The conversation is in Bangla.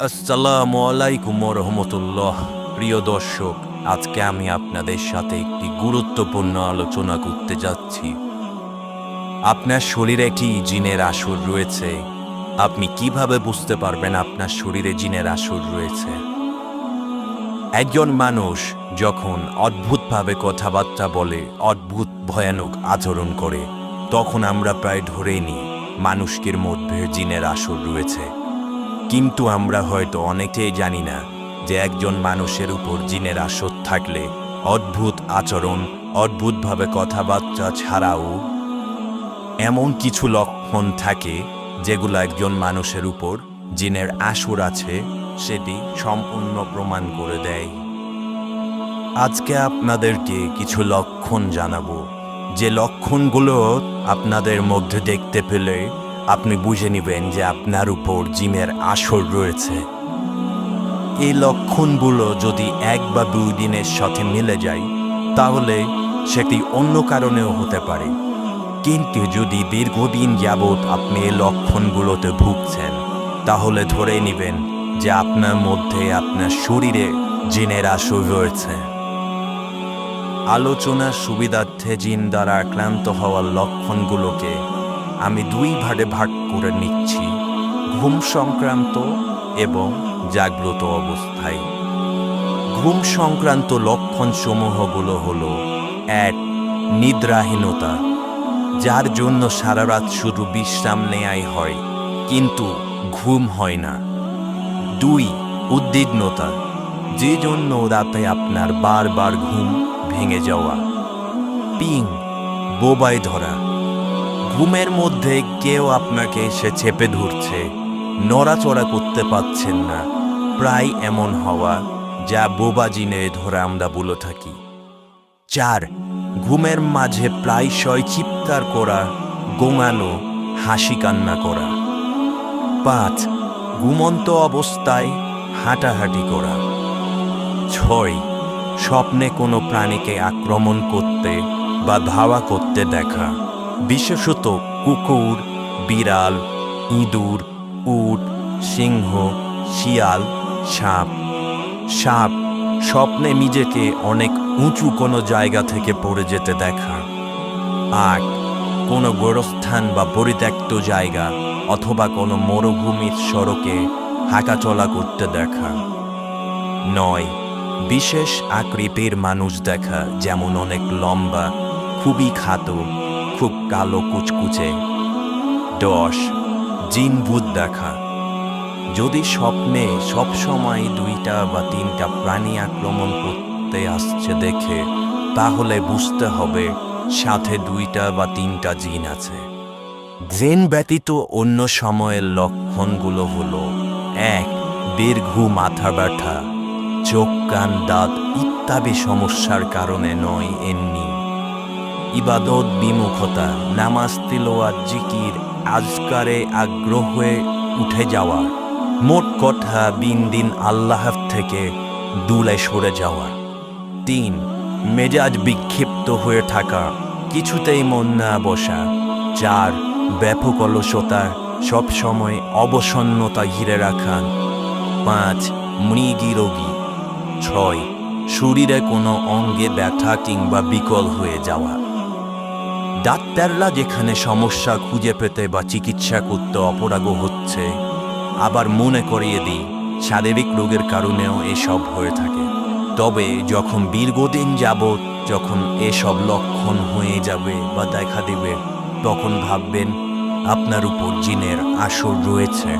আসসালামু আলাইকুম রহমতুল্লাহ। প্রিয় দর্শক, আজকে আমি আপনাদের সাথে একটি গুরুত্বপূর্ণ আলোচনা করতে যাচ্ছি। আপনার শরীরে কি জিনের আসর রয়েছে? আপনি কীভাবে বুঝতে পারবেন আপনার শরীরে জিনের আসর রয়েছে? একজন মানুষ যখন অদ্ভুতভাবে কথাবার্তা বলে, অদ্ভুত ভয়ানক আচরণ করে, তখন আমরা প্রায় ধরেই নিই, মানুষটির মধ্যে জিনের আসর রয়েছে। কিন্তু আমরা হয়তো অনেকেই জানি না যে একজন মানুষের উপর জিনের আসর থাকলে অদ্ভুত আচরণ, অদ্ভুতভাবে কথাবার্তা ছাড়াও এমন কিছু লক্ষণ থাকে যেগুলো একজন মানুষের উপর জিনের আসর আছে, সেটি সম্পূর্ণ প্রমাণ করে দেয়। আজকে আপনাদেরকে কিছু লক্ষণ জানাব। যে লক্ষণগুলো আপনাদের মধ্যে দেখতে পেলে আপনি বুঝে নেবেন যে আপনার উপর জিমের আসর রয়েছে। এই লক্ষণগুলো যদি এক বা দুই দিনের সাথে মিলে যায়, তাহলে সেটি অন্য কারণেও হতে পারে। কিন্তু যদি দীর্ঘদিন যাবৎ আপনি এই লক্ষণগুলোতে ভুগছেন, তাহলে ধরে নেবেন যে আপনার মধ্যে আপনার শরীরে জিনের আসর রয়েছে। আলোচনার সুবিধার্থে জিন দ্বারা আক্রান্ত হওয়ার লক্ষণগুলোকে আমি দুই ভাগে ভাগ করে নিচ্ছি। ঘুম সংক্রান্ত এবং জাগ্রত অবস্থায়। ঘুম সংক্রান্ত লক্ষণ সমূহগুলো হলো, এক, নিদ্রাহীনতা, যার জন্য সারা রাত শুধু বিশ্রাম নেয়াই হয়, কিন্তু ঘুম হয় না। দুই, উদ্বিগ্নতা, যে জন্য রাতে আপনার বারবার ঘুম ভেঙে যাওয়া। পিং বোবায় ধরা ঘুমের মধ্যে কেউ আপনাকে এসে চেপে ধরছে। নড়াচড়া করতে পারছেন না। প্রায় এমন হওয়া যা বোবা জিনে ধরে আমরা বলে থাকি। চার, ঘুমের মাঝে প্রায়শই চিৎকার করা, গোঙানো, হাসি কান্না করা। পাঁচ, ঘুমন্ত অবস্থায় হাঁটাহাঁটি করা। ছয়, স্বপ্নে কোনো প্রাণীকে আক্রমণ করতে বা ধাওয়া করতে দেখা। বিশেষত কুকুর, বিড়াল, ইঁদুর, উট, সিংহ, শিয়াল, সাপ। সাপ স্বপ্নে নিজেকে অনেক উঁচু কোনো জায়গা থেকে পড়ে যেতে দেখা। আট কোনো গোরস্থান বা পরিত্যক্ত জায়গা অথবা কোনো মরুভূমির সড়কে হাঁটাচলা করতে দেখা। নয়, বিশেষ আকৃতির মানুষ দেখা যেমন অনেক লম্বা, খুবই খাটো খুব কালো কুচকুচে। দশ, জিন ভূত দেখা। যদি স্বপ্নে সবসময় দুইটা বা তিনটা প্রাণী আক্রমণ করতে আসছে দেখে, তাহলে বুঝতে হবে সাথে দুইটা বা তিনটা জিন আছে। জেন ব্যতীত অন্য সময়ের লক্ষণগুলো হলো, এক, দীর্ঘ মাথা ব্যথা, চোখ, কান, দাঁত ইত্যাদি সমস্যার কারণে নয়, এমনি। ইবাদত বিমুখতা, নামাজ তিলোয়াত জিকির, আজকারে আগ্রহ হয়ে উঠে যাওয়া, মোট কথা দিন দিন আল্লাহ থেকে দূরে সরে যাওয়া। তিন, মেজাজ বিক্ষিপ্ত হয়ে থাকা, কিছুতেই মন না বসা। চার, ব্যাপক অলসতা, সবসময় অবসন্নতা ঘিরে রাখা। পাঁচ, মৃগী রোগী। ছয়, শরীরে কোনো অঙ্গে ব্যথা কিংবা বিকল হয়ে যাওয়া। ডাক্তাররা যেখানে সমস্যা খুঁজে পেতে বা চিকিৎসা করতে অপরাগ হচ্ছে, আবার মনে করিয়ে দিই, শারীরিক রোগের কারণেও এসব হয়ে থাকে। তবে যখন দীর্ঘদিন যাবৎ যখন এসব লক্ষণ হয়ে যাবে বা দেখা দেবে, তখন ভাববেন, আপনার উপর জিনের আসর রয়েছে।